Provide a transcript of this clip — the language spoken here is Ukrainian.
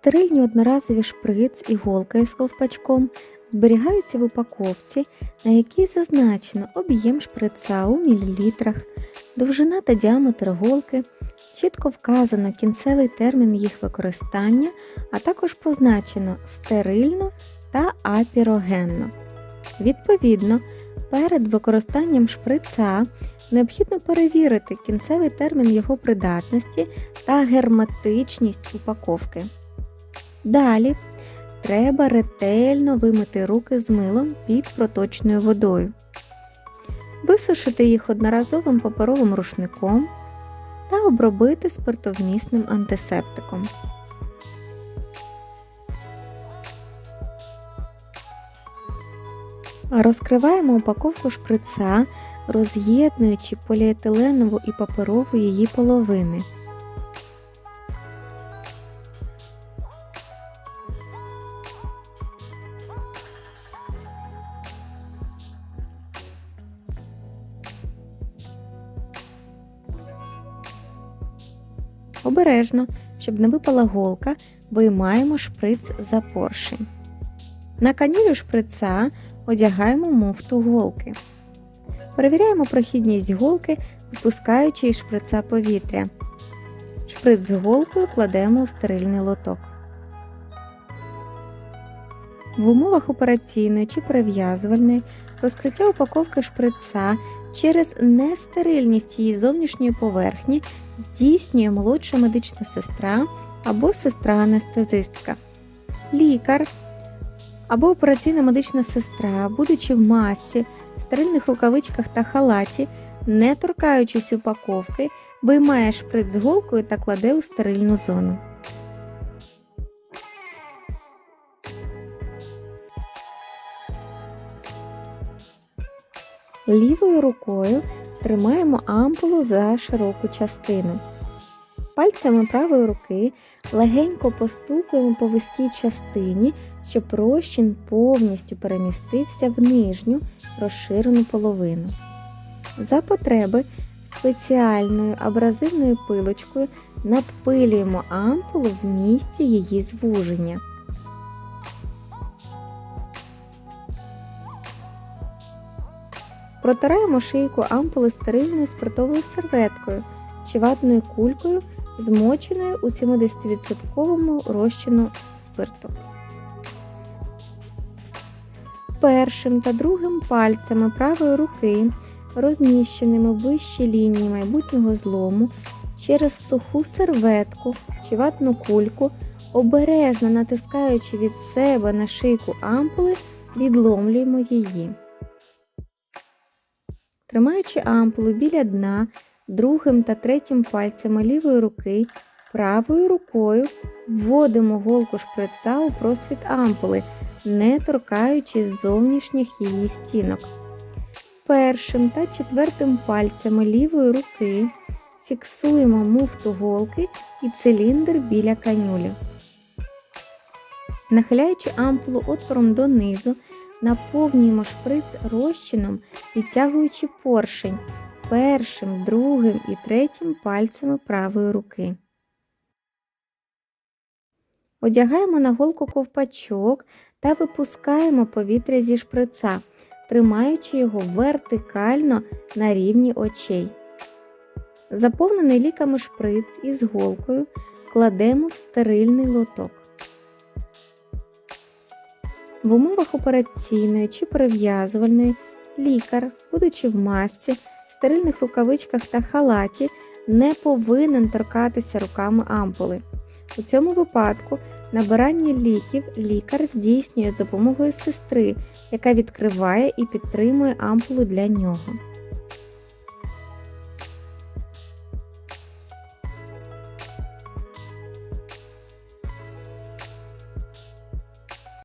Стерильні одноразові шприц і голка із ковпачком зберігаються в упаковці, на якій зазначено об'єм шприца у мілілітрах, довжина та діаметр голки, чітко вказано кінцевий термін їх використання, а також позначено стерильно та апірогенно. Відповідно, перед використанням шприца необхідно перевірити кінцевий термін його придатності та герметичність упаковки. Далі треба ретельно вимити руки з милом під проточною водою, висушити їх одноразовим паперовим рушником та обробити спиртовмісним антисептиком. Розкриваємо упаковку шприца, роз'єднуючи поліетиленову і паперову її половини. Обережно, щоб не випала голка, виймаємо шприц за поршень. На канюлю шприца одягаємо муфту голки. Перевіряємо прохідність голки, випускаючи із шприца повітря. Шприц з голкою кладемо у стерильний лоток. В умовах операційної чи перев'язувальної розкриття упаковки шприца через нестерильність її зовнішньої поверхні здійснює молодша медична сестра або сестра-анестезистка. Лікар або операційна медична сестра, будучи в масці, стерильних рукавичках та халаті, не торкаючись упаковки, виймає шприц з голкою та кладе у стерильну зону. Лівою рукою тримаємо ампулу за широку частину. Пальцями правої руки легенько постукуємо по вузькій частині, щоб розчин повністю перемістився в нижню розширену половину. За потреби спеціальною абразивною пилочкою надпилюємо ампулу в місці її звуження. Протираємо шийку ампули стерильною спиртовою серветкою чи ватною кулькою, змоченою у 70% розчину спирту. Першим та другим пальцями правої руки, розміщеними вище лінії майбутнього злому, через суху серветку чи ватну кульку, обережно натискаючи від себе на шийку ампули, відломлюємо її. Тримаючи ампулу біля дна, другим та третім пальцями лівої руки, правою рукою вводимо голку шприца у просвіт ампули, не торкаючись зовнішніх її стінок. Першим та четвертим пальцями лівої руки фіксуємо муфту голки і циліндр біля канюлі. Нахиляючи ампулу отвором донизу, наповнюємо шприц розчином, підтягуючи поршень першим, другим і третім пальцями правої руки. Одягаємо на голку ковпачок та випускаємо повітря зі шприца, тримаючи його вертикально на рівні очей. Заповнений ліками шприц із голкою кладемо в стерильний лоток. В умовах операційної чи перев'язувальної лікар, будучи в масці, стерильних рукавичках та халаті, не повинен торкатися руками ампули. У цьому випадку набирання ліків лікар здійснює з допомогою сестри, яка відкриває і підтримує ампулу для нього.